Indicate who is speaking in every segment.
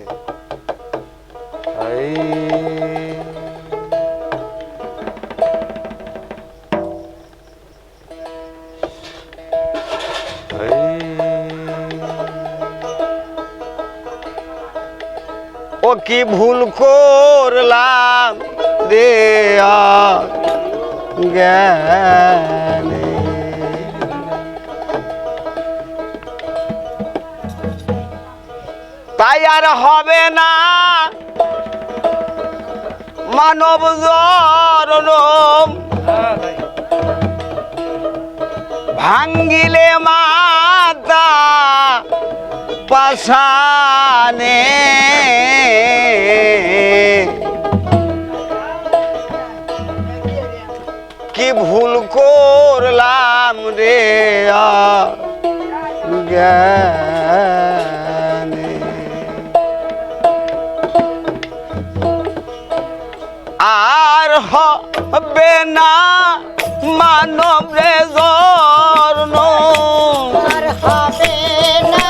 Speaker 1: আছে এই ও কি ভুল করলাম রে জ্ঞানে তাই আর হবে না। মানব জরনম ভাঙ্গিলে মাতা পাশানে। কি ভুল করলাম রে জ্ঞানে হবে না মানব রে জর্ণ।
Speaker 2: আর হবে না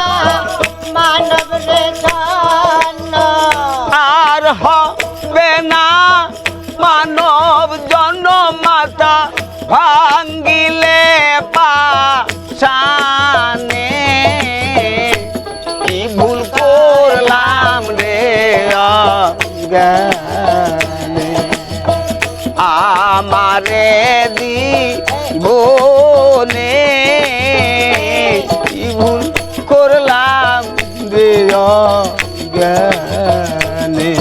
Speaker 2: মানব রে
Speaker 1: আর হবে না মানব জন্ম মাতা আমারে দি বনে ভুল করলাম রে জ্ঞানে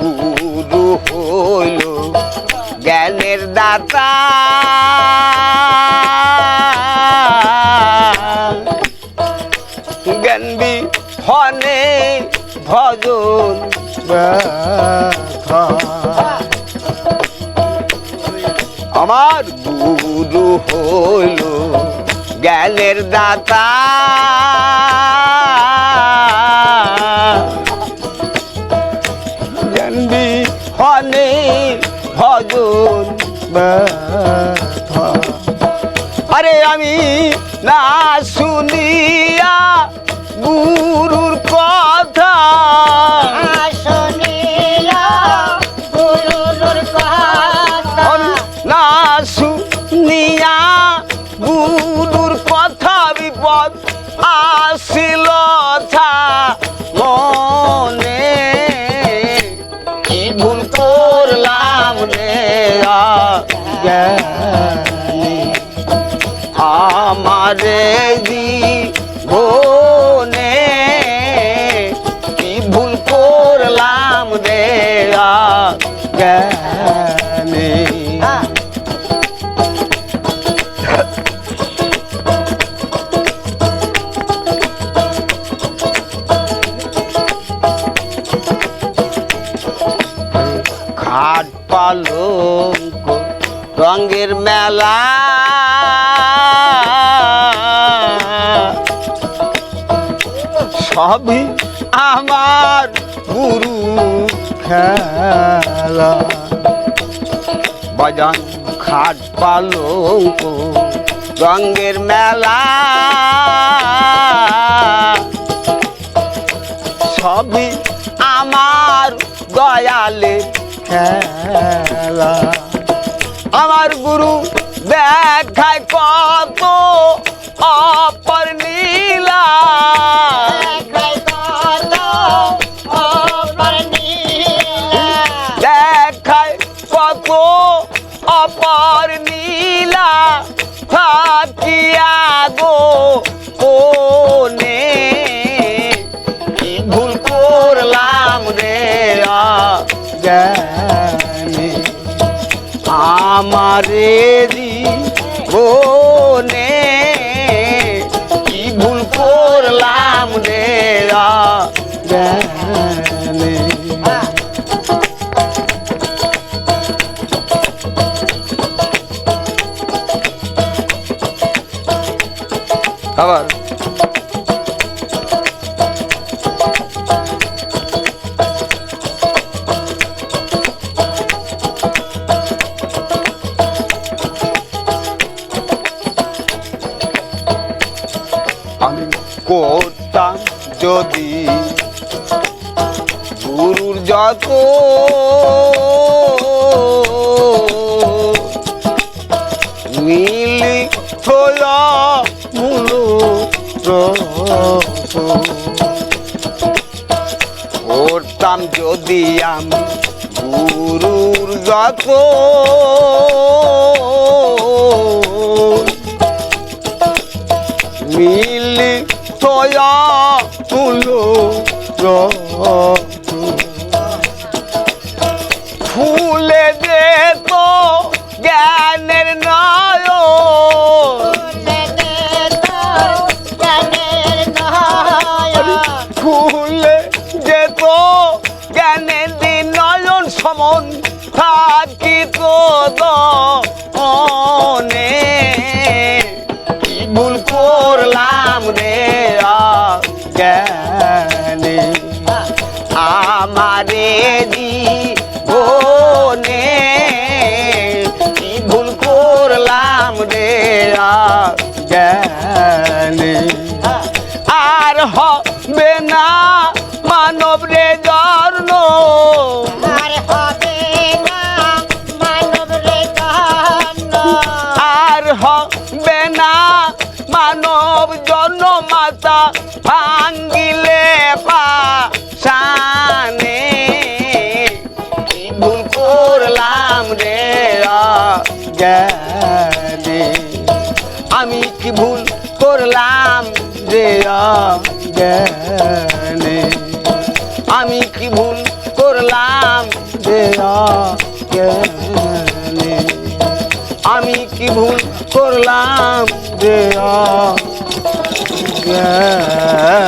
Speaker 1: গুরু হইল জ্ঞানের দাতা জ্ঞানবি হনে ভজন আমার গুরু হইল জ্ঞানের দাতা। হনে ভজন আরে আমি না শুনিয়া গুরুর কথা রঙের মেলা। সবই আমার গুরু খেলা। বাজান খাট পালঙ্ক রঙের মেলা। সবই আমার দয়ালে খেলা। আমার গুরু দেখায় কত অপর নীলা। দেখায় কত অপর নীলা। থাকিয়া গো কোনে? কি ভুল করলাম রে জ্ঞানী আমারে জীবনে কি ভুল করলাম রে জ্ঞানী আবার যত মিলি থয়া মূল করতাম যদি আমি গুরুর যত মিলি থয়া তুলো দে তো জ্ঞানের নয়।
Speaker 2: ফুলে
Speaker 1: যেত জ্ঞানের দিন নয়ন সমন থাকি তো দনে কি ভুল করলাম রে জ্ঞানে আমারে জ্ঞানে আর হবে না মানব রে জন্ম।
Speaker 2: আর হবে না মানব রে কান্ন।
Speaker 1: আর হবে না মানব জন্ম মাতা ভাঙ্গিলে ভুল করলাম রে জ্ঞানে কি ভুল করলাম রে জ্ঞানে আমি কি ভুল করলাম রে জ্ঞানে আমি কি ভুল করলাম রে জ্ঞানে